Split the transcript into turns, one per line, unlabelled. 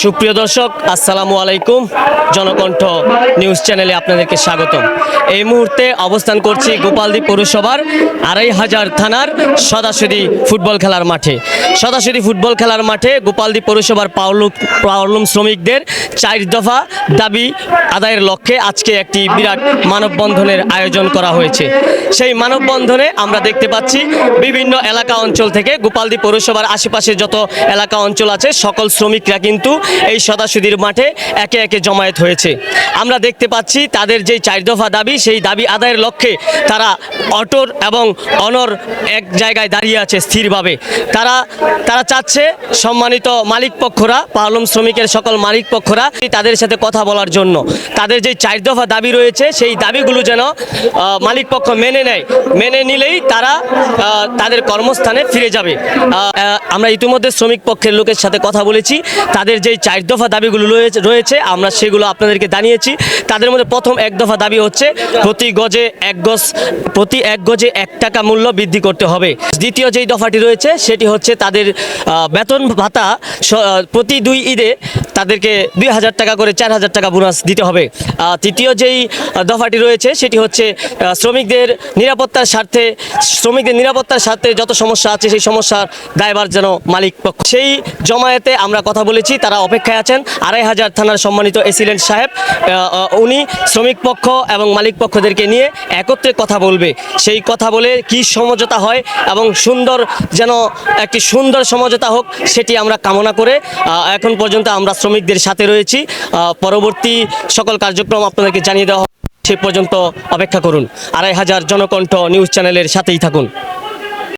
সুপ্রিয় দর্শক, আসসালামু আলাইকুম। জনকণ্ঠ নিউজ চ্যানেলে আপনাদেরকে স্বাগতম। এই মুহূর্তে অবস্থান করছি গোপালদী পৌরসভার আড়াই হাজার থানার সদাসদি ফুটবল খেলার মাঠে। সদাসদি ফুটবল খেলার মাঠে গোপালদী পৌরসভার পাওলুম পাওলুম শ্রমিকদের চার দফা দাবি আদায়ের লক্ষ্যে আজকে একটি বিরাট মানববন্ধনের আয়োজন করা হয়েছে। সেই মানববন্ধনে আমরা দেখতে পাচ্ছি বিভিন্ন এলাকা অঞ্চল থেকে গোপালদী পৌরসভার আশেপাশে যত এলাকা অঞ্চল আছে, সকল শ্রমিকরা কিন্তু এই সদাসুদির মাঠে একে একে জমায়েত হয়েছে। আমরা দেখতে পাচ্ছি তাদের যেই চার দফা দাবি, সেই দাবি আদায়ের লক্ষ্যে তারা অটর এবং অনর এক জায়গায় দাঁড়িয়ে আছে স্থিরভাবে। তারা তারা চাচ্ছে সম্মানিত মালিক পক্ষরা, পালম শ্রমিকের সকল মালিক পক্ষরা তাদের সাথে কথা বলার জন্য। তাদের যে চার দফা দাবি রয়েছে, সেই দাবিগুলো যেন মালিক পক্ষ মেনে নেয়। মেনে নিলেই তারা তাদের কর্মস্থানে ফিরে যাবে। আমরা ইতিমধ্যে শ্রমিক পক্ষের লোকের সাথে কথা বলেছি। তাদের যেই চার দফা দাবিগুলো রয়েছে আমরা সেগুলো আপনাদেরকে জানিয়েছি। তাদের মধ্যে প্রথম এক দফা দাবি হচ্ছে, প্রতি গজে এক গজ, প্রতি এক গজে এক টাকা মূল্য বৃদ্ধি করতে হবে। দ্বিতীয় যেই দফাটি রয়েছে, সেটি হচ্ছে তাদের বেতন ভাতা প্রতি দুই ঈদে তাদেরকে দুই হাজার টাকা করে চার হাজার টাকা বোনাস দিতে হবে। তৃতীয় যেই দফাটি রয়েছে, সেটি হচ্ছে শ্রমিকদের নিরাপত্তার স্বার্থে, শ্রমিকদের নিরাপত্তার স্বার্থে যত সমস্যা আছে, সেই সমস্যার দায়ভার যেন মালিক পক্ষ। সেই জমায়েতে আমরা কথা বলেছি, তারা অপেক্ষায় আছেন। আড়াই হাজার থানার সম্মানিত এসিলেন্ট সাহেব উনি শ্রমিক পক্ষ এবং মালিক পক্ষদেরকে নিয়ে একত্রে কথা বলবে। সেই কথা বলে কি সমঝোতা হয় এবং সুন্দর যেন একটি সুন্দর সমঝোতা হোক, সেটি আমরা কামনা করে এখন পর্যন্ত আমরা শ্রমিকদের সাথে রয়েছি। পরবর্তী সকল কার্যক্রম আপনাদেরকে জানিয়ে দেওয়া সে পর্যন্ত অপেক্ষা করুন। আড়াই হাজার জনকণ্ঠ নিউজ চ্যানেলের সাথেই থাকুন।